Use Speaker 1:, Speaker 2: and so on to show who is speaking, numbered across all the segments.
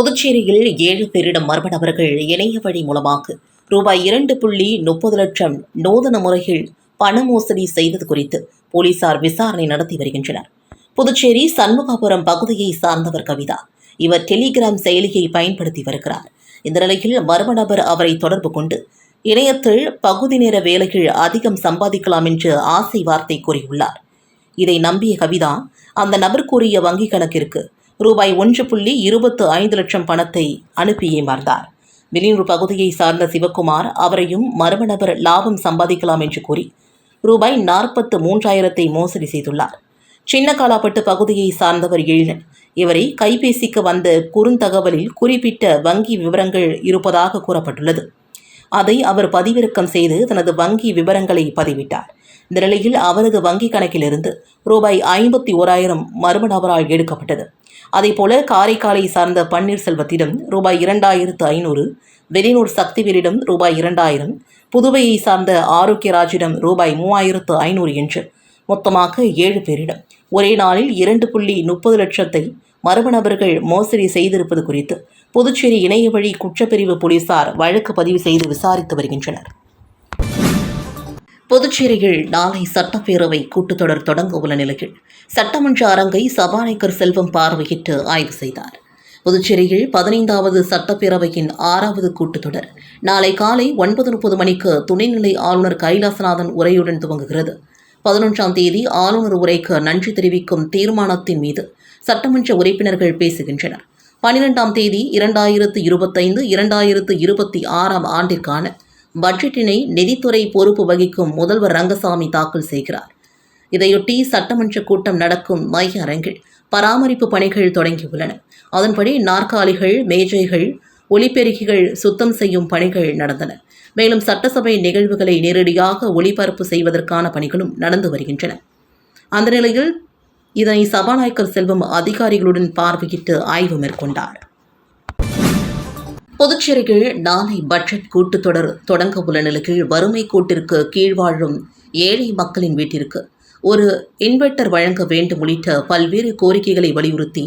Speaker 1: புதுச்சேரியில் ஏழு பேரிடம் மர்ம நபர்கள் இணைய வழி மூலமாக ரூபாய் இரண்டு புள்ளி முப்பது லட்சம் நூதன முறையில் பண மோசடி செய்தது குறித்து போலீசார் விசாரணை நடத்தி வருகின்றனர். புதுச்சேரி சண்முகாபுரம் பகுதியை சார்ந்தவர் கவிதா இவர் டெலிகிராம் செயலியை பயன்படுத்தி வருகிறார். இந்த நிலையில் மர்ம நபர் அவரை தொடர்பு கொண்டு இணையத்தில் பகுதி நேர வேலைகள் அதிகம் சம்பாதிக்கலாம் என்று ஆசை வார்த்தை கூறியுள்ளார். இதை நம்பிய கவிதா அந்த நபர் கூறிய வங்கிக் கணக்கிற்கு ரூபாய் ஒன்று புள்ளி இருபத்து ஐந்து லட்சம் பணத்தை அனுப்பி ஏமாந்தார். வெளியூர் பகுதியை சார்ந்த சிவக்குமார் அவரையும் மர்ம நபர் லாபம் சம்பாதிக்கலாம் என்று கூறி ரூபாய் நாற்பத்து மூன்றாயிரத்தை மோசடி செய்துள்ளார். சின்னக்காலாப்பட்டு பகுதியை சார்ந்தவர் எழிலன். இவரை கைபேசிக்கு வந்த குறுந்தகவலில் குறிப்பிட்ட வங்கி விவரங்கள் இருப்பதாக கூறப்பட்டுள்ளது. அதை அவர் பதிவிறக்கம் செய்து தனது வங்கி விவரங்களை பதிவிட்டார். இந்த நிலையில் அவரது வங்கி கணக்கிலிருந்து ரூபாய் ஐம்பத்தி ஓராயிரம் மர்ம நபரால் எடுக்கப்பட்டது. அதேபோல காரைக்காலை சார்ந்த பன்னீர்செல்வத்திடம் ரூபாய் இரண்டாயிரத்து ஐநூறு வெளியூர் சக்திவேலிடம் ரூபாய் இரண்டாயிரம் புதுவையை சார்ந்த ஆரோக்கியராஜிடம் ரூபாய் மூவாயிரத்து ஐநூறு என்று மொத்தமாக ஏழு பேரிடம். ஒரே நாளில் இரண்டு புள்ளி முப்பது லட்சத்தை மர்ம நபர்கள் மோசடி செய்திருப்பது குறித்து புதுச்சேரி இணைய வழி குற்றப்பிரிவு போலீசார் வழக்கு பதிவு செய்து விசாரித்து வருகின்றனர். புதுச்சேரியில் நாளை சட்டப்பேரவை கூட்டத்தொடர் தொடங்க உள்ள நிலையில் சட்டமன்ற அரங்கை சபாநாயகர் செல்வம் பார்வையிட்டு ஆய்வு செய்தார். புதுச்சேரியில் பதினைந்தாவது சட்டப்பேரவையின் ஆறாவது கூட்டத்தொடர் நாளை காலை ஒன்பது முப்பது மணிக்கு துணைநிலை ஆளுநர் கைலாசநாதன் உரையுடன் துவங்குகிறது. பதினொன்றாம் தேதி ஆளுநர் உரைக்கு நன்றி தெரிவிக்கும் தீர்மானத்தின் மீது சட்டமன்ற உறுப்பினர்கள் பேசுகின்றனர். பனிரெண்டாம் தேதி இரண்டாயிரத்து இருபத்தைந்து இரண்டாயிரத்து இருபத்தி ஆறாம் ஆண்டிற்கான பட்ஜெட்டினை நிதித்துறை பொறுப்பு வகிக்கும் முதல்வர் ரங்கசாமி தாக்கல் செய்கிறார். இதையொட்டி சட்டமன்ற கூட்டம் நடக்கும் மைய அரங்கில் பராமரிப்பு பணிகள் தொடங்கியுள்ளன. அதன்படி நாற்காலிகள் மேஜைகள் ஒலிபெருக்கிகள் சுத்தம் செய்யும் பணிகள் நடந்தன. மேலும் சட்டசபை நிகழ்வுகளை நேரடியாக ஒளிபரப்பு செய்வதற்கான பணிகளும் நடந்து வருகின்றன. அந்த நிலையில் இதனை சபாநாயகர் செல்வம் அதிகாரிகளுடன் பார்வையிட்டு ஆய்வு மேற்கொண்டார். புதுச்சேரியில் நாளை பட்ஜெட் கூட்டத்தொடர் தொடங்க உள்ள நிலையில் வறுமை கோட்டிற்கு கீழ் வாழும் ஏழை மக்களின் வீட்டிற்கு ஒரு இன்வெர்ட்டர் வழங்க வேண்டும் உள்ளிட்ட பல்வேறு கோரிக்கைகளை வலியுறுத்தி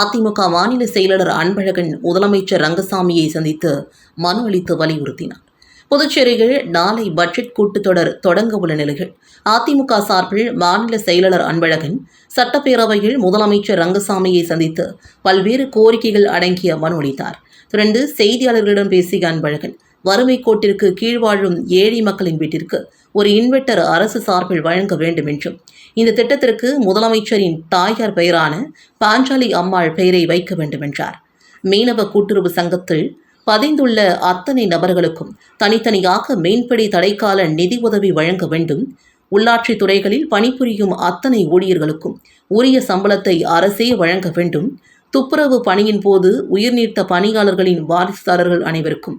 Speaker 1: அதிமுக மாநில செயலாளர் அன்பழகன் முதலமைச்சர் ரங்கசாமியை சந்தித்து மனு அளித்து வலியுறுத்தினார். புதுச்சேரியில் நாளை பட்ஜெட் கூட்டத்தொடர் தொடங்க உள்ள நிலையில் அதிமுக சார்பில் மாநில செயலாளர் அன்பழகன் சட்டப்பேரவையில் முதலமைச்சர் ரங்கசாமியை சந்தித்து பல்வேறு கோரிக்கைகள் அடங்கிய மனு அளித்தார். தொடர்ந்து செய்தியாளர்களிடம் பேசிய அன்பழகன் வறுமை கோட்டிற்கு கீழ் வாழும் ஏழை மக்களின் வீட்டிற்கு ஒரு இன்வெர்ட்டர் அரசு சார்பில் வழங்க வேண்டும் என்றும் இந்த திட்டத்திற்கு முதலமைச்சரின் தாயார் பெயரான பாஞ்சாலி அம்மாள் பெயரை வைக்க வேண்டும் என்றார். மீனவ கூட்டுறவு சங்கத்தில் பதிந்துள்ள அத்தனை நபர்களுக்கும் தனித்தனியாக மீன்பிடி தடைக்கால நிதி உதவி வழங்க வேண்டும். உள்ளாட்சி துறைகளில் பணிபுரியும் அத்தனை ஊழியர்களுக்கும் உரிய சம்பளத்தை அரசே வழங்க வேண்டும். துப்புரவு பணியின் போது உயிர் நீத்த பணியாளர்களின் வாரிசுதாரர்கள் அனைவருக்கும்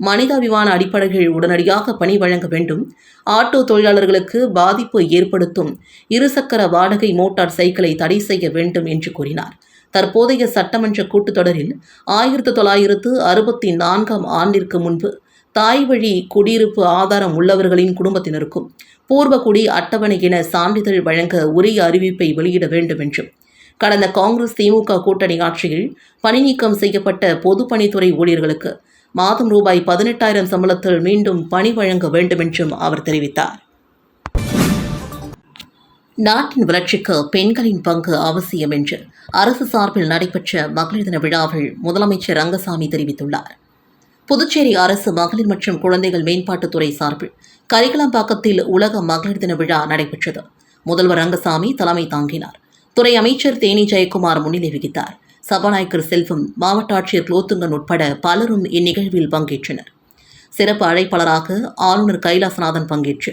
Speaker 1: மனிதாபிமான அடிப்படைகள் உடனடியாக பணி வழங்க வேண்டும். ஆட்டோ தொழிலாளர்களுக்கு பாதிப்பு ஏற்படுத்தும். இருசக்கர வாடகை மோட்டார் சைக்கிளை தடை செய்ய வேண்டும் என்று கூறினார். தற்போதைய சட்டமன்ற கூட்டத்தொடரில் ஆயிரத்து தொள்ளாயிரத்து அறுபத்தி நான்காம் ஆண்டிற்கு முன்பு தாய் வழி குடியிருப்பு ஆதாரம் உள்ளவர்களின் குடும்பத்தினருக்கும் பூர்வகுடி அட்டவணை என சான்றிதழ் வழங்க உரிய அறிவிப்பை வெளியிட வேண்டும் என்றும் கடந்த காங்கிரஸ் திமுக கூட்டணி ஆட்சியில் பணி நீக்கம் செய்யப்பட்ட பொதுப்பணித்துறை ஊழியர்களுக்கு மாதம் ரூபாய் பதினெட்டாயிரம் சம்பளத்தில் மீண்டும் பணி வழங்க வேண்டும் என்றும் அவர் தெரிவித்தார். நாட்டின் வளர்ச்சிக்கு பெண்களின் பங்கு அவசியம் என்று அரசு சார்பில் நடைபெற்ற மகளிர் தின விழாவில் முதலமைச்சர் ரங்கசாமி தெரிவித்துள்ளார். புதுச்சேரி அரசு மகளிர் மற்றும் குழந்தைகள் மேம்பாட்டுத்துறை சார்பில் கரிகலாம்பாக்கத்தில் உலக மகளிர் தின விழா நடைபெற்றது. முதல்வர் ரங்கசாமி தலைமை தாங்கினார். துறை அமைச்சர் தேனி ஜெயக்குமார் முன்னிலை வகித்தார். சபாநாயகர் செல்வம் மாவட்ட ஆட்சியர் குலோத்துங்கன் உட்பட பலரும் இந்நிகழ்வில் பங்கேற்றனர். சிறப்பு அழைப்பாளராக ஆளுநர் கைலாசநாதன் பங்கேற்று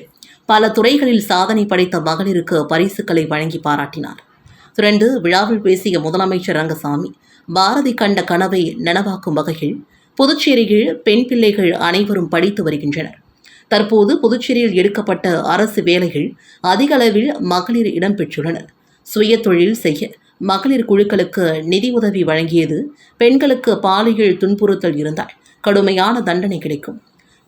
Speaker 1: பல துறைகளில் சாதனை படைத்த மகளிருக்கு பரிசுகளை வழங்கி பாராட்டினார். திரண்டு விழாவில் பேசிய முதலமைச்சர் ரங்கசாமி பாரதி கண்ட கனவை நனவாக்கும் வகையில் புதுச்சேரியில் பெண் பிள்ளைகள் அனைவரும் படித்து வருகின்றனர். தற்போது புதுச்சேரியில் எடுக்கப்பட்ட அரசு வேலைகள் அதிக அளவில் மகளிர் இடம்பெற்றுள்ளனர் சுய தொழில் செய்ய. மகளிர் குழுக்களுக்கு நிதி உதவி வழங்கியது பெண்களுக்கு பாலியல் துன்புறுத்தல் இருந்தால் கடுமையான தண்டனை கிடைக்கும்.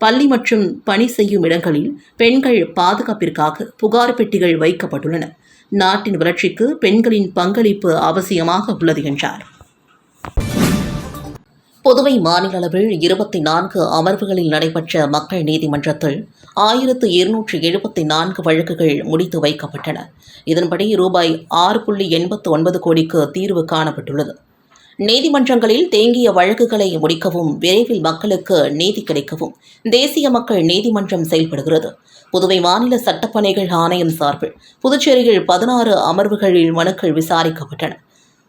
Speaker 1: பள்ளி மற்றும் பணி செய்யும் இடங்களில் பெண்கள் பாதுகாப்பிற்காக புகார் பெட்டிகள் வைக்கப்பட்டுள்ளன. நாட்டின் வளர்ச்சிக்கு பெண்களின் பங்களிப்பு அவசியமாக உள்ளது என்றார். புதுவை மாநில அளவில் இருபத்தி நான்கு அமர்வுகளில் நடைபெற்ற மக்கள் நீதிமன்றத்தில் ஆயிரத்து இருநூற்று எழுபத்தி நான்கு வழக்குகள் முடித்து வைக்கப்பட்டன. இதன்படி ரூபாய் ஆறு புள்ளி எண்பத்து ஒன்பது கோடிக்கு தீர்வு காணப்பட்டுள்ளது. நீதிமன்றங்களில் தேங்கிய வழக்குகளை முடிக்கவும் விரைவில் மக்களுக்கு நீதி கிடைக்கவும் தேசிய மக்கள் நீதிமன்றம் செயல்படுகிறது. புதுவை மாநில சட்டப்பணிகள் ஆணையம் சார்பில் புதுச்சேரியில் பதினாறு அமர்வுகளில் மனுக்கள் விசாரிக்கப்பட்டன.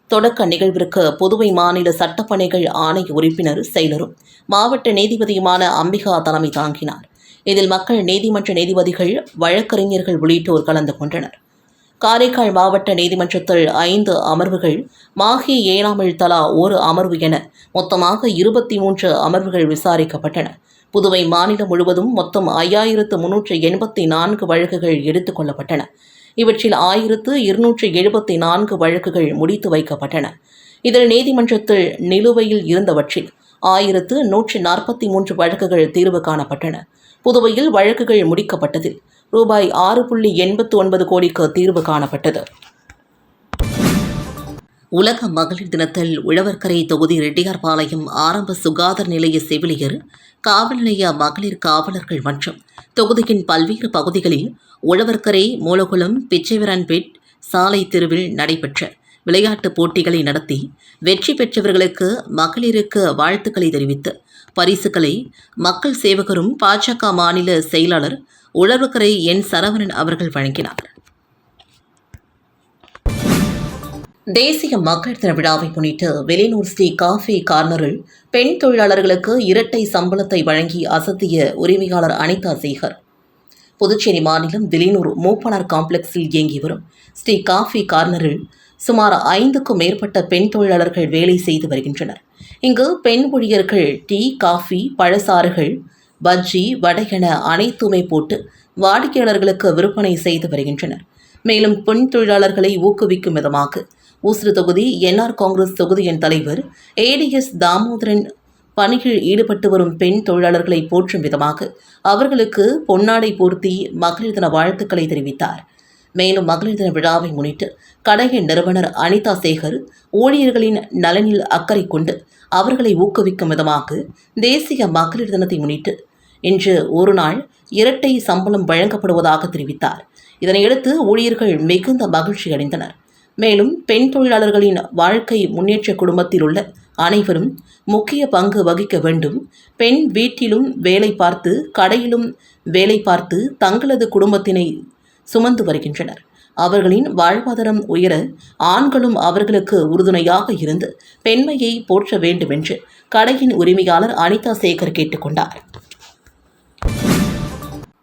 Speaker 1: தொடக்க நிகழ்விற்கு புதுவை மாநில சட்டப்பணிகள் ஆணைய உறுப்பினர் செயலரும் மாவட்ட நீதிபதியுமான அம்பிகா தலைமை தாங்கினார். இதில் மக்கள் நீதிமன்ற நீதிபதிகள் வழக்கறிஞர்கள் உள்ளிட்டோர் கலந்து கொண்டனர். காரைக்கால் மாவட்ட நீதிமன்றத்தில் ஐந்து அமர்வுகள் மாஹி ஏழாமில் தலா ஒரு அமர்வு என மொத்தமாக இருபத்தி மூன்று அமர்வுகள் விசாரிக்கப்பட்டன. புதுவை மாநிலம் முழுவதும் மொத்தம் ஐயாயிரத்து முன்னூற்று எண்பத்தி நான்கு வழக்குகள் எடுத்துக் கொள்ளப்பட்டன. இவற்றில் ஆயிரத்து இருநூற்று எழுபத்தி நான்கு வழக்குகள் முடித்து வைக்கப்பட்டன. இதில் நீதிமன்றத்தில் நிலுவையில் இருந்தவற்றில் ஆயிரத்து நூற்றி நாற்பத்தி மூன்று வழக்குகள் தீர்வு காணப்பட்டன. புதுவையில் வழக்குகள் முடிக்கப்பட்டதில் ரூபாய் ஆறு புள்ளி எண்பத்து ஒன்பது கோடிக்கு தீர்வு காணப்பட்டது. உலக மகளிர் தினத்தில் உழவர்கரை தொகுதி ரெட்டியார்பாளையம் ஆரம்ப சுகாதார நிலைய செவிலியர் காவல் நிலைய மகளிர் காவலர்கள் மற்றும் தொகுதியின் பல்வேறு பகுதிகளில் உழவர்கரை மூலகுளம் பிச்சைவரன்பேட் சாலை தெருவில் நடைபெற்ற விளையாட்டுப் போட்டிகளை நடத்தி வெற்றி பெற்றவர்களுக்கு மகளிருக்கு வாழ்த்துக்களை தெரிவித்து பரிசுகளை மக்கள் சேவகரும் பாஜக மாநில செயலாளர் உழவர்கரை என் சரவணன் அவர்கள் வழங்கினார். தேசிய மக்கள் தின விழாவை முன்னிட்டு வெளியூர் ஸ்ரீ காஃபி கார்னரில் பெண் தொழிலாளர்களுக்கு இரட்டை சம்பளத்தை வழங்கி அசத்திய உரிமையாளர் அனிதா சேகர். புதுச்சேரி மாநிலம் வெளியூர் மூப்பனார் காம்ப்ளெக்ஸில் இயங்கி வரும் ஸ்ரீ காஃபி கார்னரில் சுமார் ஐந்துக்கும் மேற்பட்ட பெண் தொழிலாளர்கள் வேலை செய்து வருகின்றனர். இங்கு பெண் ஊழியர்கள் டீ காஃபி பழசாறுகள் பஜ்ஜி வடை என அனைத்துமே போட்டு வாடிக்கையாளர்களுக்கு விற்பனை செய்து வருகின்றனர். மேலும் பெண் தொழிலாளர்களை ஊக்குவிக்கும் விதமாக ஊசுடு தொகுதி என்ஆர் காங்கிரஸ் தொகுதியின் தலைவர் ஏடிஎஸ் தாமோதரன் பணியில் ஈடுபட்டு வரும் பெண் தொழிலாளர்களை போற்றும் விதமாக அவர்களுக்கு பொன்னாடை போர்த்தி மகளிர் தின வாழ்த்துக்களை தெரிவித்தார். மேலும் மகளிர் தின விழாவை முன்னிட்டு கடையின் நிறுவனர் அனிதா சேகர் ஊழியர்களின் நலனில் அக்கறை கொண்டு அவர்களை ஊக்குவிக்கும் விதமாக தேசிய மகளிர் தினத்தை முன்னிட்டு இன்று ஒரு நாள் இரட்டை சம்பளம் வழங்கப்படுவதாக தெரிவித்தார். இதனையடுத்து ஊழியர்கள் மிகுந்த மகிழ்ச்சி அடைந்தனர் மேலும் பெண் தொழிலாளர்களின் வாழ்க்கை முன்னேற்ற குடும்பத்தில் உள்ள அனைவரும் முக்கிய பங்கு வகிக்க வேண்டும். பெண் வீட்டிலும் வேலை பார்த்து கடையிலும் வேலை பார்த்து தங்களது குடும்பத்தினை சுமந்து வருகின்றனர். அவர்களின் வாழ்வாதாரம் உயர ஆண்களும் அவர்களுக்கு உறுதுணையாக இருந்து பெண்மையை போற்ற வேண்டும் என்று கடையின் உரிமையாளர் அனிதா சேகர் கேட்டுக்கொண்டார்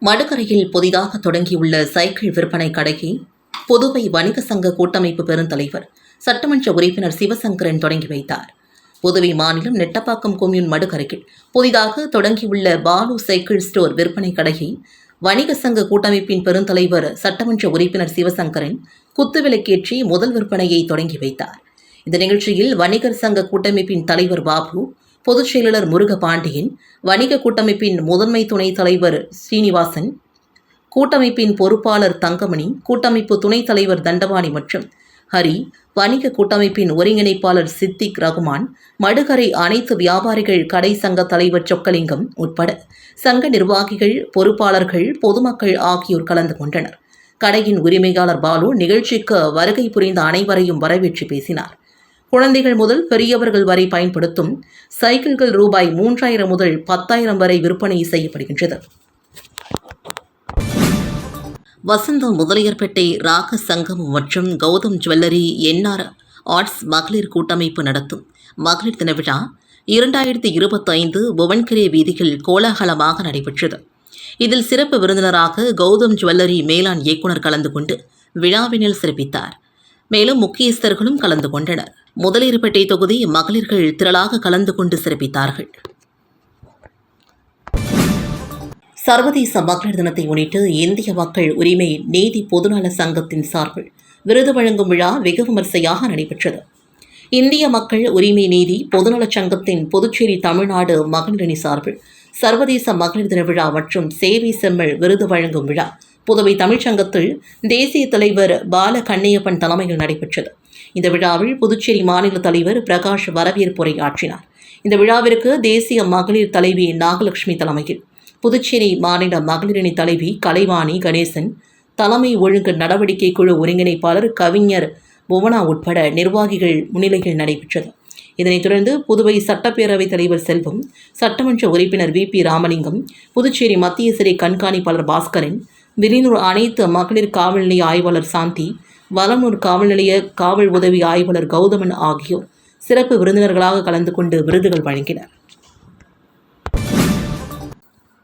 Speaker 1: மடுக்கரையில் புதிதாக தொடங்கியுள்ள சைக்கிள் விற்பனை கடையை புதுவை வணிக சங்க கூட்டமைப்பு பெருந்தலைவர் சட்டமன்ற உறுப்பினர் சிவசங்கரன் தொடங்கி வைத்தார். புதுவை மாநிலம் நெட்டப்பாக்கம் கொம்யூன் மடுக்கரையில் புதிதாக தொடங்கியுள்ள பாலு சைக்கிள் ஸ்டோர் விற்பனை கடையை வணிக சங்க கூட்டமைப்பின் பெருந்தலைவர் சட்டமன்ற உறுப்பினர் சிவசங்கரன் குத்துவிளக்கேற்றி முதல் விற்பனையை தொடங்கி வைத்தார். இந்த நிகழ்ச்சியில் வணிகர் சங்க கூட்டமைப்பின் தலைவர் பாபு பொதுச் செயலாளர் முருக பாண்டியன் வணிக கூட்டமைப்பின் முதன்மை துணைத் தலைவர் ஸ்ரீனிவாசன் கூட்டமைப்பின் பொறுப்பாளர் தங்கமணி கூட்டமைப்பு துணைத் தலைவர் தண்டபாணி மற்றும் ஹரி வணிக கூட்டமைப்பின் ஒருங்கிணைப்பாளர் சித்திக் ரகுமான் மடுகரை அனைத்து வியாபாரிகள் கடை சங்க தலைவர் சொக்கலிங்கம் உட்பட சங்க நிர்வாகிகள் பொறுப்பாளர்கள் பொதுமக்கள் ஆகியோர் கலந்து கொண்டனர். கடையின் உரிமையாளர் பாலு நிகழ்ச்சிக்கு வருகை புரிந்த அனைவரையும் வரவேற்று பேசினார். குழந்தைகள் முதல் பெரியவர்கள் வரை பயன்படுத்தும் சைக்கிள்கள் ரூபாய் மூன்றாயிரம் முதல் பத்தாயிரம் வரை விற்பனை செய்யப்படுகின்றது. வசந்தம் முதலியார்பேட்டை ராக சங்கம் மற்றும் கௌதம் ஜுவல்லரி என்ஆர் ஆர்ட்ஸ் மகளிர் கூட்டமைப்பு நடத்தும். மகளிர் தின விழா இரண்டாயிரத்தி இருபத்தைந்து புவன்கிரே வீதியில் கோலாகலமாக நடைபெற்றது. இதில் சிறப்பு விருந்தினராக கௌதம் ஜுவல்லரி மேலாண் இயக்குனர் கலந்து கொண்டு விழாவினில் சிறப்பித்தார். மேலும் முக்கியஸ்தர்களும் கலந்து கொண்டனர். முதலியர்பேட்டை தொகுதி மகளிர்கள் திரளாக கலந்து கொண்டு சிறப்பித்தார்கள். சர்வதேச மகளிர் தினத்தை முன்னிட்டு இந்திய மக்கள் உரிமை நீதி பொதுநல சங்கத்தின் சார்பில் விருது வழங்கும் விழா வெகு விமர்சையாக நடைபெற்றது. இந்திய மக்கள் உரிமை நீதி பொதுநலச் சங்கத்தின் புதுச்சேரி தமிழ்நாடு மகளிரணி சார்பில் சர்வதேச மகளிர் தின விழா மற்றும் சேவை செம்மல் விருது வழங்கும் விழா புதுவை தமிழ்ச்சங்கத்தில் தேசிய தலைவர் பால கண்ணையப்பன் தலைமையில் நடைபெற்றது. இந்த விழாவில் புதுச்சேரி மாநில தலைவர் பிரகாஷ் வரவேற்புரை ஆற்றினார். இந்த விழாவிற்கு தேசிய மகளிர் தலைவி நாகலட்சுமி தலைமையில் புதுச்சேரி மாநில மகளிரணி தலைவி கலைவாணி கணேசன் தலைமை ஒழுங்கு நடவடிக்கை குழு ஒருங்கிணைப்பாளர் கவிஞர் புவனா உட்பட நிர்வாகிகள் முன்னிலையில் நடைபெற்றது. இதனைத் தொடர்ந்து புதுவை சட்டப்பேரவைத் தலைவர் செல்வம் சட்டமன்ற உறுப்பினர் வி. பி. ராமலிங்கம் புதுச்சேரி மத்திய சிறை கண்காணிப்பாளர் பாஸ்கரன் விரினூர் அனைத்து மகளிர் காவல் நிலைய ஆய்வாளர் சாந்தி வலனூர் காவல் நிலைய காவல் உதவி ஆய்வாளர் கௌதமன் ஆகியோர் சிறப்பு விருந்தினர்களாக கலந்து கொண்டு விருதுகள் வழங்கினர்.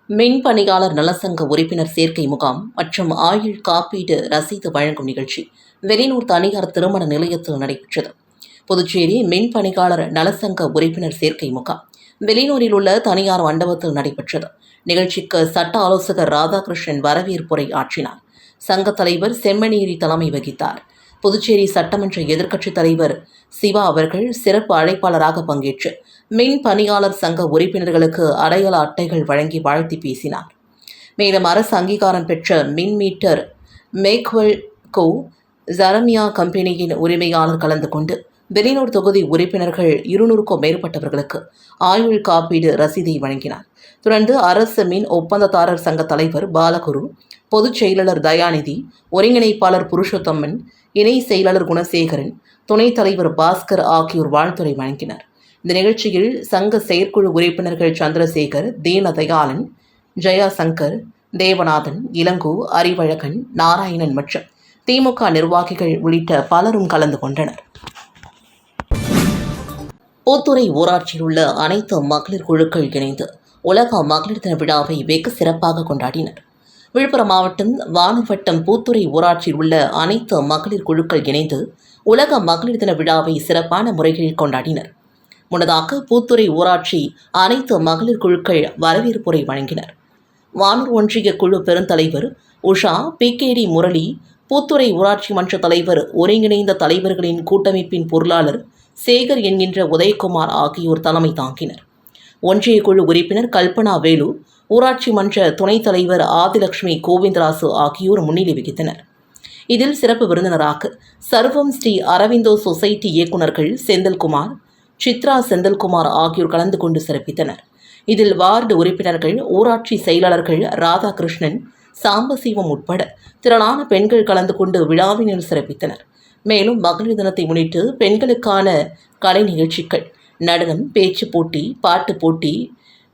Speaker 1: மின்பணியாளர் நலசங்க உறுப்பினர் சேர்க்கை முகாம் மற்றும் ஆயுள் காப்பீடு ரசீது வழங்கும் நிகழ்ச்சி வெளியூர் தனியார் திருமண நிலையத்தில் நடைபெற்றது. புதுச்சேரி மின்பணியாளர் நலசங்க உறுப்பினர் சேர்க்கை முகாம் வெளியூரில் உள்ள தனியார் மண்டபத்தில் நடைபெற்றது. நிகழ்ச்சிக்கு சட்ட ஆலோசகர் ராதாகிருஷ்ணன் வரவேற்புரை ஆற்றினார். சங்க தலைவர் செம்மணேரி தலைமை வகித்தார். புதுச்சேரி சட்டமன்ற எதிர்க்கட்சித் தலைவர் சிவா அவர்கள் சிறப்பு அழைப்பாளராக பங்கேற்று மின் பணியாளர் சங்க உறுப்பினர்களுக்கு அடையாள அட்டைகள் வழங்கி வாழ்த்தி பேசினார். மேலும் அரசு அங்கீகாரம் பெற்ற மின் மீட்டர் மேக்வெல் கோ ஜரமியா கம்பெனியின் உரிமையாளர் கலந்து கொண்டு வெளியூர் தொகுதி உறுப்பினர்கள் இருநூறுக்கும் மேற்பட்டவர்களுக்கு ஆயுள் காப்பீடு ரசீதை வழங்கினார். தொடர்ந்து அரசு மின் ஒப்பந்ததாரர் சங்க தலைவர் பாலகுரு பொதுச் செயலாளர் தயாநிதி ஒருங்கிணைப்பாளர் புருஷோத்தம்மன் இணை செயலாளர் குணசேகரன் துணைத் தலைவர் பாஸ்கர் ஆகியோர் வாழ்த்துறை வழங்கினர். இந்த நிகழ்ச்சியில் சங்க செயற்குழு உறுப்பினர்கள் சந்திரசேகர் தீனதயாளன் ஜெயா சங்கர் தேவநாதன் இளங்கோ அறிவழகன் நாராயணன் மற்றும் திமுக நிர்வாகிகள் உள்ளிட்ட பலரும் கலந்து கொண்டனர். பூத்துறை ஊராட்சியில் உள்ள அனைத்து மகளிர் குழுக்கள் இணைந்து உலக மகளிர் தின விழாவை வெகு சிறப்பாக கொண்டாடினர். விழுப்புரம் மாவட்டம் வானவட்டம் பூத்துறை ஊராட்சியில் உள்ள அனைத்து மகளிர் குழுக்கள் இணைந்து உலக மகளிர் தின விழாவை சிறப்பான முறைகளில் கொண்டாடினர். முன்னதாக பூத்துறை ஊராட்சி அனைத்து மகளிர் குழுக்கள் வரவேற்புரை வழங்கினர். வானூர் ஒன்றிய குழு பெருந்தலைவர் உஷா பிகேடி முரளி பூத்துறை ஊராட்சி மன்ற தலைவர் ஒருங்கிணைந்த தலைவர்களின் கூட்டமைப்பின் பொருளாளர் சேகர் என்கின்ற உதயகுமார் ஆகியோர் தலைமை தாங்கினர். ஒன்றிய குழு உறுப்பினர் கல்பனா வேலு ஊராட்சி மன்ற துணைத் தலைவர் ஆதிலட்சுமி கோவிந்தராசு ஆகியோர் முன்னிலை வகித்தனர். இதில் சிறப்பு விருந்தினராக சர்வம் ஸ்ரீ அரவிந்தோ சொசைட்டி இயக்குநர்கள் செந்தில்குமார் சித்ரா செந்தில்குமார் ஆகியோர் கலந்து கொண்டு சிறப்பித்தனர். இதில் வார்டு உறுப்பினர்கள் ஊராட்சி செயலாளர்கள் ராதாகிருஷ்ணன் சாம்பசிவம் உட்பட திரளான பெண்கள் கலந்து கொண்டு விழாவினில் சிறப்பித்தனர். மேலும் மகளிர் தினத்தை முன்னிட்டு பெண்களுக்கான கலை நிகழ்ச்சிகள் நடனம் பேச்சு போட்டி பாட்டு போட்டி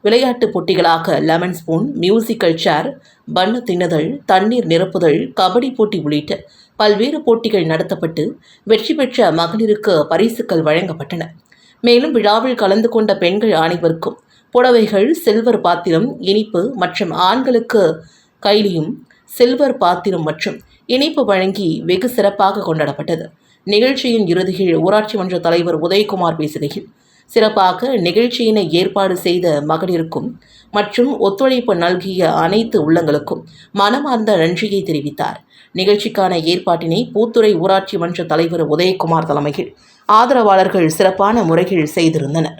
Speaker 1: விளையாட்டுப் போட்டிகளாக லெமன் ஸ்பூன் மியூசிக்கல் சேர் பண்ணு தின்னுதல் தண்ணீர் நிரப்புதல் கபடி போட்டி உள்ளிட்ட பல்வேறு போட்டிகள் நடத்தப்பட்டு வெற்றி பெற்ற மகளிருக்கு பரிசுகள் வழங்கப்பட்டன. மேலும் விழாவில் கலந்து கொண்ட பெண்கள் அனைவருக்கும் புடவைகள் சில்வர் பாத்திரம் இனிப்பு மற்றும் ஆண்களுக்கு கைலியும் சில்வர் பாத்திரம் மற்றும் இனிப்பு வழங்கி வெகு சிறப்பாக கொண்டாடப்பட்டது. நிகழ்ச்சியின் இறுதியில் ஊராட்சி மன்ற தலைவர் உதயகுமார் பேசுகையில் சிறப்பாக நிகழ்ச்சியினை ஏற்பாடு செய்த மகளிருக்கும் மற்றும் ஒத்துழைப்பு நல்கிய அனைத்து உள்ளங்களுக்கும் மனமார்ந்த நன்றியை தெரிவித்தார். நிகழ்ச்சிக்கான ஏற்பாட்டினை பூத்துறை ஊராட்சி மன்ற தலைவர் உதயகுமார் தலைமையில் ஆதரவாளர்கள் சிறப்பான முறையில் செய்திருந்தனர்.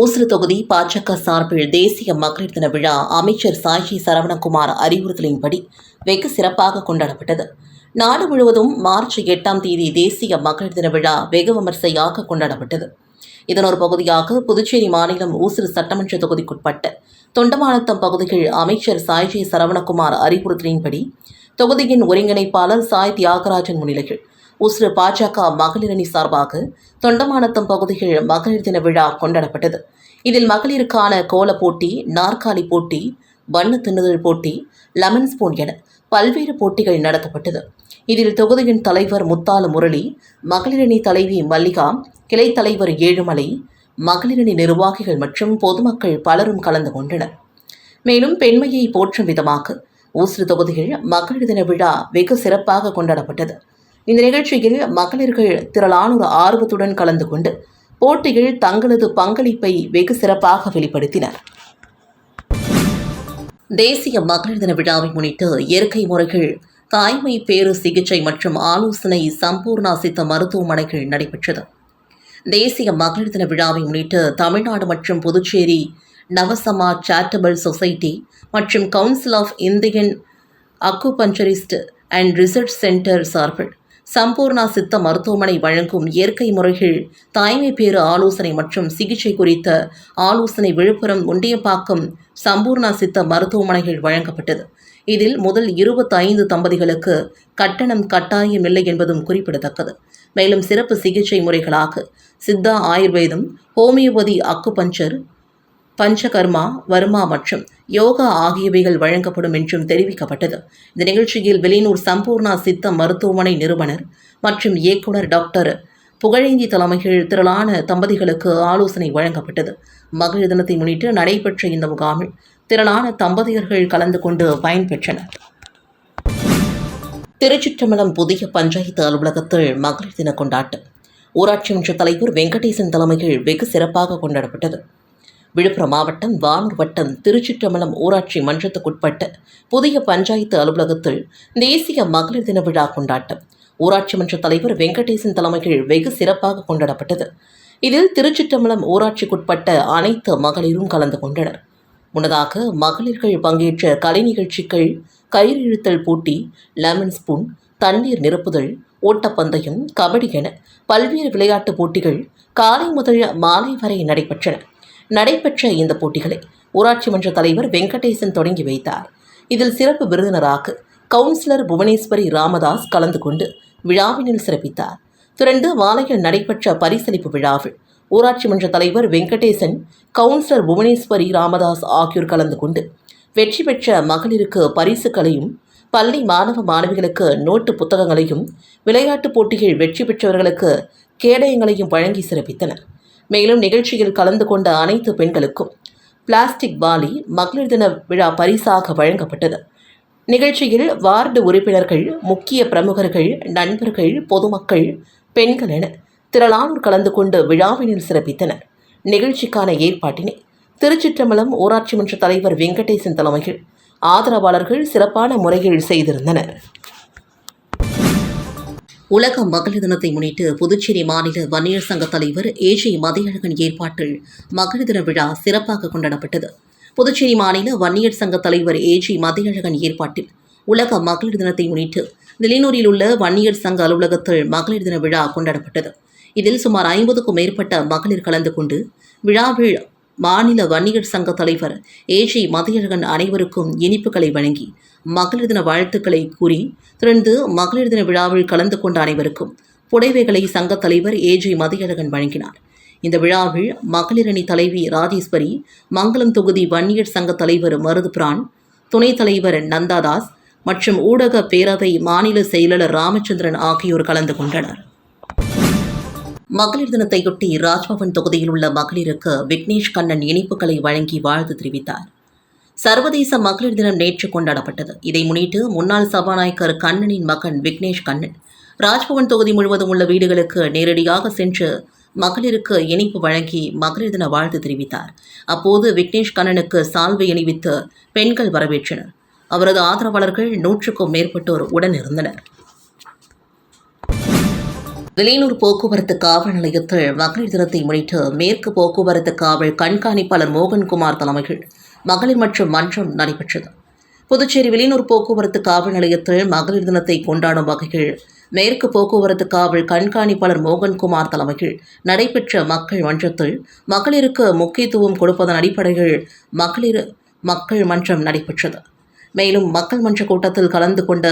Speaker 1: ஊசுறு தொகுதி பாஜக சார்பில் தேசிய மகளிர் தின விழா அமைச்சர் சாய்ஜி சரவணகுமார் அறிவுறுத்தலின்படி வெகு சிறப்பாக கொண்டாடப்பட்டது. நாடு முழுவதும் மார்ச் எட்டாம் தேதி தேசிய மகளிர் தின விழா வெகு விமர்சையாக கொண்டாடப்பட்டது. இதன் ஒரு பகுதியாக புதுச்சேரி மாநிலம் ஊசுறு சட்டமன்ற தொகுதிக்குட்பட்ட தொண்டமானத்தம் பகுதியில் அமைச்சர் சாய்ஜி சரவணகுமார் அறிவுறுத்தலின்படி தொகுதியின் ஒருங்கிணைப்பாளர் சாய் தியாகராஜன் முன்னிலையில் உஸ்ரு பாஜக மகளிரணி சார்பாக தொண்டமானத்தம் பகுதியில் மகளிர் தின விழா கொண்டாடப்பட்டது. இதில் மகளிருக்கான கோல போட்டி நாற்காலி போட்டி வண்ண தின்னுதல் போட்டி லெமன் ஸ்பூன் என பல்வேறு போட்டிகள் நடத்தப்பட்டது. இதில் தொகுதியின் தலைவர் முத்தாலு முரளி மகளிரணி தலைவி மல்லிகா கிளை தலைவர் ஏழுமலை மகளிரணி நிர்வாகிகள் மற்றும் பொதுமக்கள் பலரும் கலந்து கொண்டனர். மேலும் பெண்மையை போற்றும் விதமாக ஊசுறு தொகுதியில் மகளிர் தின விழா வெகு சிறப்பாக கொண்டாடப்பட்டது. இந்த நிகழ்ச்சியில் மகளிர்கள் திரளானோர் ஆர்வத்துடன் கலந்து கொண்டு போட்டியில் தங்களது பங்களிப்பை வெகு சிறப்பாக வெளிப்படுத்தினர். தேசிய மகளிர் தின விழாவை முன்னிட்டு இயற்கை முறைகள் தாய்மை பேறு சிகிச்சை மற்றும் ஆலோசனை சம்பூர்ணா சித்த மருத்துவமனைகள் நடைபெற்றது. தேசிய மகளிர் தின விழாவை முன்னிட்டு தமிழ்நாடு மற்றும் புதுச்சேரி நவசமா சேரிட்டபிள் சொசைட்டி மற்றும் council of Indian acupuncturist and research centre சார்பில் சம்பூர்ணா சித்த மருத்துவமனை வழங்கும் இயற்கை முறைகள் தாய்மை பேறு ஆலோசனை மற்றும் சிகிச்சை குறித்த ஆலோசனை விழுப்புரம் உண்டியப்பாக்கம் சம்பூர்ணா சித்த மருத்துவமனைகள் வழங்கப்பட்டது. இதில் முதல் இருபத்தைந்து தம்பதிகளுக்கு கட்டணம் கட்டாயமில்லை என்பதும் குறிப்பிடத்தக்கது. மேலும் சிறப்பு சிகிச்சை முறைகளாக சித்தா ஆயுர்வேதம் ஹோமியோபதி அக்குபஞ்சர் பஞ்சகர்மா வர்மா மற்றும் யோகா ஆகியவைகள் வழங்கப்படும் என்றும் தெரிவிக்கப்பட்டது. இந்த நிகழ்ச்சியில் வெளியூர் சம்பூர்ணா சித்த மருத்துவமனை நிறுவனர் மற்றும் இயக்குனர் டாக்டர் புகழேந்தி தலைமையில் திரளான தம்பதிகளுக்கு ஆலோசனை வழங்கப்பட்டது. மகளிர் தினத்தை முன்னிட்டு நடைபெற்ற இந்த முகாமில் திரளான தம்பதியர்கள் கலந்து கொண்டு பயன்பெற்றனர். திருச்சிற்றம்பலம் புதிய பஞ்சாயத்து அலுவலகத்தில் மகளிர் தின கொண்டாட்டம். ஊராட்சி மன்ற தலைவர் வெங்கடேசன் தலைமையில் வெகு சிறப்பாக கொண்டாடப்பட்டது. விழுப்புரம் மாவட்டம் வானூர் வட்டம் திருச்சிற்றம்பலம் ஊராட்சி மன்றத்துக்குட்பட்ட புதிய பஞ்சாயத்து அலுவலகத்தில் தேசிய மகளிர் தின விழா கொண்டாட்டம். ஊராட்சி மன்ற தலைவர் வெங்கடேசன் தலைமையில் வெகு சிறப்பாக கொண்டாடப்பட்டது. இதில் திருச்சிற்றம்பலம் ஊராட்சிக்குட்பட்ட அனைத்து மகளிரும் கலந்து கொண்டனர். முன்னதாக மகளிர்கள் பங்கேற்ற கலை நிகழ்ச்சிகள் கயிறு இழுத்தல் போட்டி லெமன் ஸ்பூன் தண்ணீர் நிரப்புதல் ஓட்டப்பந்தயம் கபடி என பல்வேறு விளையாட்டுப் போட்டிகள் காலை முதல் மாலை வரை நடைபெற்றன. நடைபெற்ற இந்த போட்டிகளை ஊராட்சி மன்ற தலைவர் வெங்கடேசன் தொடங்கி வைத்தார். இதில் சிறப்பு விருந்தினராக கவுன்சிலர் புவனேஸ்வரி ராமதாஸ் கலந்து கொண்டு விழாவினில் சிறப்பித்தார். தொடர்ந்து மாலையில் நடைபெற்ற பரிசளிப்பு விழாவில் ஊராட்சி மன்ற தலைவர் வெங்கடேசன் கவுன்சிலர் புவனேஸ்வரி ராமதாஸ் ஆகியோர் கலந்து கொண்டு வெற்றி பெற்ற மகளிருக்கு பரிசுகளையும் பள்ளி மாணவ மாணவிகளுக்கு நோட்டு புத்தகங்களையும் விளையாட்டுப் போட்டியில் வெற்றி பெற்றவர்களுக்கு கேடயங்களையும் வழங்கி சிறப்பித்தனர். மேலும் நிகழ்ச்சியில் கலந்து கொண்ட அனைத்து பெண்களுக்கும் பிளாஸ்டிக் வாலி மகளிர் தின விழா பரிசாக வழங்கப்பட்டது. நிகழ்ச்சியில் வார்டு உறுப்பினர்கள் முக்கிய பிரமுகர்கள் நண்பர்கள் பொதுமக்கள் பெண்கள் என திரளானோர் கலந்து கொண்டு விழாவினில் சிறப்பித்தனர். நிகழ்ச்சிக்கான ஏற்பாட்டினை திருச்சிற்றம்பலம் ஊராட்சி மன்ற தலைவர் வெங்கடேசன் தலைமையில் ஆதரவாளர்கள் சிறப்பான முறையில் செய்திருந்தனர். உலக மகளிர் தினத்தை முன்னிட்டு புதுச்சேரி மாநில வன்னியர் சங்க தலைவர் ஏஜி மதியழகன் ஏற்பாட்டில் மகளிர் தின விழா சிறப்பாக கொண்டாடப்பட்டது. புதுச்சேரி மாநில வன்னியர் சங்க தலைவர் ஏஜி மதியழகன் ஏற்பாட்டில் உலக மகளிர் தினத்தை முன்னிட்டு நிலைனூரில் உள்ள வன்னியர் சங்க அலுவலகத்தில் மகளிர் தின விழா கொண்டாடப்பட்டது. இதில் சுமார் ஐம்பதுக்கும் மேற்பட்ட மகளிர் கலந்து கொண்டு விழாவில் மாநில வன்னியர் சங்க தலைவர் ஏஜி மதியழகன் அனைவருக்கும் இனிப்புகளை வழங்கி மகளிர் தின வாழ்த்துக்களை கூறி தொடர்ந்து மகளிர் தின விழாவில் கலந்து கொண்ட அனைவருக்கும் புடைவைகளை சங்க தலைவர் ஏஜி மதியழகன் வழங்கினார். இந்த விழாவில் மகளிரணி தலைவி ராஜேஸ்வரி மங்களம் தொகுதி வன்னியர் சங்க தலைவர் மருது பிரான் துணைத் தலைவர் நந்தாதாஸ் மற்றும் ஊடக பேரவை மாநில செயலாளர் ராமச்சந்திரன் ஆகியோர் கலந்து கொண்டனர். மகளிர் தினத்தையொட்டி ராஜ்பவன் தொகுதியில் உள்ள மகளிருக்கு விக்னேஷ் கண்ணன் இனிப்புகளை வழங்கி வாழ்த்து தெரிவித்தார். சர்வதேச மகளிர் தினம் நேற்று கொண்டாடப்பட்டது. இதை முன்னிட்டு முன்னாள் சபாநாயகர் கண்ணனின் மகன் விக்னேஷ் கண்ணன் ராஜ்பவன் தொகுதி முழுவதும் உள்ள வீடுகளுக்கு நேரடியாக சென்று மகளிருக்கு இனிப்பு வழங்கி மகளிர் தின வாழ்த்து தெரிவித்தார். அப்போது விக்னேஷ் கண்ணனுக்கு சால்வை அணிவித்து பெண்கள் வரவேற்றனர். அவரது ஆதரவாளர்கள் நூற்றுக்கும் மேற்பட்டோர் உடனிருந்தனர் விலையூர் போக்குவரத்து காவல் நிலையத்தில் மகளிர் தினத்தை முன்னிட்டு மேற்கு போக்குவரத்து காவல் கண்காணிப்பாளர் மோகன்குமார் தலைமையில் மகளிர் மற்றும் மன்றம் நடைபெற்றது. புதுச்சேரி வெளியூர் போக்குவரத்து காவல் நிலையத்தில் மகளிர் தினத்தை கொண்டாடும் வகையில் மேற்கு போக்குவரத்து காவல் கண்காணிப்பாளர் மோகன்குமார் தலைமையில் நடைபெற்ற மக்கள் மன்றத்தில் மகளிருக்கு முக்கியத்துவம் கொடுப்பதன் அடிப்படையில் மகளிர் மக்கள் மன்றம் நடைபெற்றது. மேலும் மக்கள் மன்ற கூட்டத்தில் கலந்து கொண்ட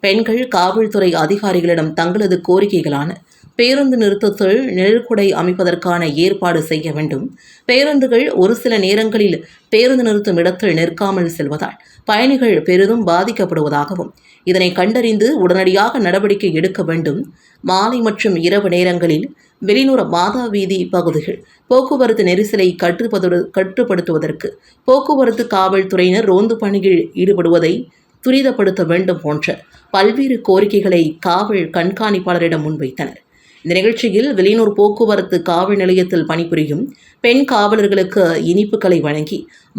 Speaker 1: பெண்கள் காவல்துறை அதிகாரிகளிடம் தங்களது கோரிக்கைகளான பேருந்து நிறுத்தத்தில் நிழற்குடை அமைப்பதற்கான ஏற்பாடு செய்ய வேண்டும். பேருந்துகள் ஒரு சில நேரங்களில் பேருந்து நிறுத்தும் இடத்தில் நிற்காமல் செல்வதால் பயணிகள் பெரிதும் பாதிக்கப்படுவதாகவும் இதனை கண்டறிந்து உடனடியாக நடவடிக்கை எடுக்க வேண்டும். மாலை மற்றும் இரவு நேரங்களில் வெளிநூற மாதா வீதி பகுதிகள் போக்குவரத்து நெரிசலை கட்டுப்பது கட்டுப்படுத்துவதற்கு போக்குவரத்து காவல்துறையினர் ரோந்து பணியில் ஈடுபடுவதை துரிதப்படுத்த வேண்டும் போன்ற பல்வேறு கோரிக்கைகளை காவல் கண்காணிப்பாளரிடம் முன்வைத்தனர். இந்த நிகழ்ச்சியில் வெளியூர் போக்குவரத்து காவல் நிலையத்தில் பணிபுரியும் பெண் காவலர்களுக்கு இனிப்புகளை வழங்கி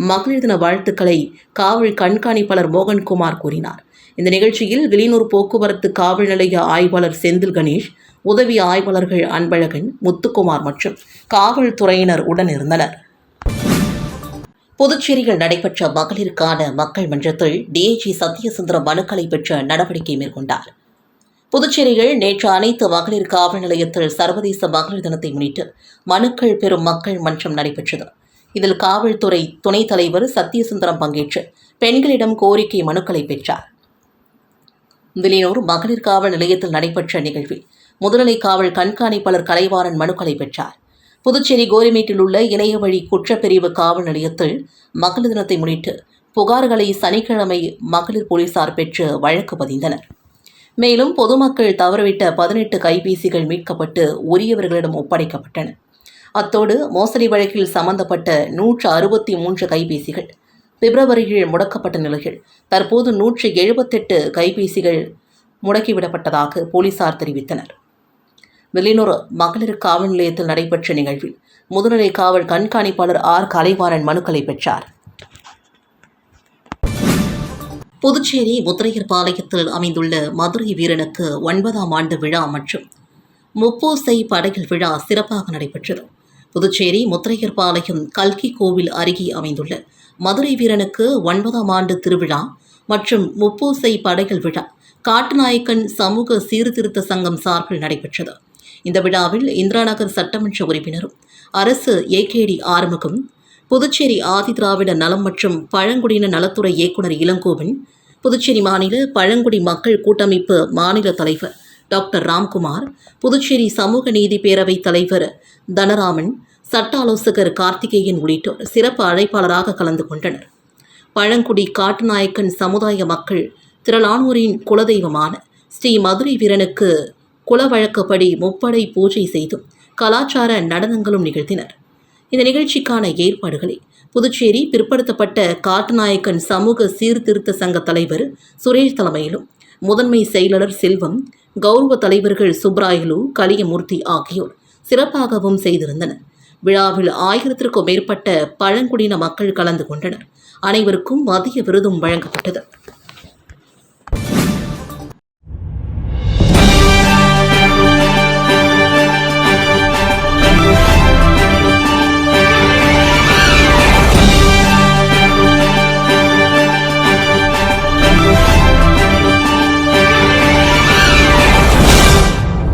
Speaker 1: மகளிர் தின வாழ்த்துக்களை காவல் கண்காணிப்பாளர் மோகன்குமார் கூறினார். இந்த நிகழ்ச்சியில் வெளியூர் போக்குவரத்து காவல் நிலைய ஆய்வாளர் செந்தில் கணேஷ் உதவி ஆய்வாளர்கள் அன்பழகன் முத்துக்குமார் மற்றும் காவல்துறையினர் உடனிருந்தனர். புதுச்சேரியில் நடைபெற்ற மகளிருக்கான மக்கள் மன்றத்தில் டிஐஜி சத்யசுந்தரம் மனுக்களை பெற்ற நடவடிக்கை மேற்கொண்டார். புதுச்சேரியில் நேற்று அனைத்து மகளிர் காவல் நிலையத்தில் சர்வதேச மகளிர் தினத்தை முன்னிட்டு மனுக்கள் பெறும் மக்கள் மன்றம் நடைபெற்றது. இதில் காவல்துறை துணைத் தலைவர் சத்யசுந்தரம் பங்கேற்று பெண்களிடம் கோரிக்கை மனுக்களை பெற்றார். வில்லியனூர் மகளிர் காவல் நிலையத்தில் நடைபெற்ற நிகழ்வில் முதுநிலை காவல் கண்காணிப்பாளர் கலைவாணன் மனுக்களை பெற்றார். புதுச்சேரி கோரிமேட்டில் உள்ள இணைய வழி குற்றப்பிரிவு காவல் நிலையத்தில் மகளிர் தினத்தை முன்னிட்டு புகார்களை சனிக்கிழமை மகளிர் போலீசார் பெற்று வழக்கு பதிந்தனர். மேலும் பொதுமக்கள் தவறவிட்ட பதினெட்டு கைபேசிகள் மீட்கப்பட்டு உரியவர்களிடம் ஒப்படைக்கப்பட்டன. அத்தோடு மோசடி வழக்கில் சம்பந்தப்பட்ட நூற்று அறுபத்தி மூன்று கைபேசிகள் பிப்ரவரியில் முடக்கப்பட்ட நிலையில் தற்போது நூற்று எழுபத்தெட்டு கைபேசிகள் முடக்கிவிடப்பட்டதாக போலீசார் தெரிவித்தனர். வெளியூர் மகளிர் காவல் நிலையத்தில் நடைபெற்ற நிகழ்வில் முதுநிலை காவல் கண்காணிப்பாளர் ஆர். கலைவாணன் மனுக்களை பெற்றார். புதுச்சேரி முத்திரையர்பாளையத்தில் அமைந்துள்ள மதுரை வீரனுக்கு ஒன்பதாம் ஆண்டு விழா மற்றும் முப்பூசை படையல் விழா சிறப்பாக நடைபெற்றது. புதுச்சேரி முத்திரையர்பாளையம் கல்கி கோவில் அருகே அமைந்துள்ள மதுரை வீரனுக்கு ஒன்பதாம் ஆண்டு திருவிழா மற்றும் முப்பூசை படையல் விழா காட்டுநாயக்கன் சமூக சீர்திருத்த சங்கம் சார்பில் நடைபெற்றது. இந்த விழாவில் இந்திராநகர் சட்டமன்ற உறுப்பினரும் அரசு ஏகேடி ஆறுமுகம் புதுச்சேரி ஆதி திராவிட நலம் மற்றும் பழங்குடியின நலத்துறை இயக்குனர் இளங்கோவன் புதுச்சேரி மாநில பழங்குடி மக்கள் கூட்டமைப்பு மாநில தலைவர் டாக்டர் ராம்குமார் புதுச்சேரி சமூக நீதி பேரவைத் தலைவர் தனராமன் சட்ட ஆலோசகர் கார்த்திகேயன் உள்ளிட்டோர் சிறப்பு அழைப்பாளராக கலந்து கொண்டனர். பழங்குடி காட்டுநாயக்கன் சமுதாய மக்கள் திரளானோரின் குலதெய்வமான ஸ்ரீ மதுரை வீரனுக்கு குலவழக்கப்படி முப்படை பூஜை செய்தும் கலாச்சார நடனங்களும் நிகழ்த்தினர். இந்த நிகழ்ச்சிக்கான ஏற்பாடுகளை புதுச்சேரி பிற்படுத்தப்பட்ட காட்டுநாயக்கன் சமூக சீர்திருத்த சங்க தலைவர் சுரேஷ் தலைமையிலும் முதன்மை செயலாளர் செல்வம் கௌரவ தலைவர்கள் சுப்ராயலு கலியமூர்த்தி ஆகியோர் சிறப்பாகவும் செய்திருந்தனர். விழாவில் ஆயிரத்திற்கும் மேற்பட்ட பழங்குடியின மக்கள் கலந்து கொண்டனர். அனைவருக்கும் மதிய விருதும் வழங்கப்பட்டது.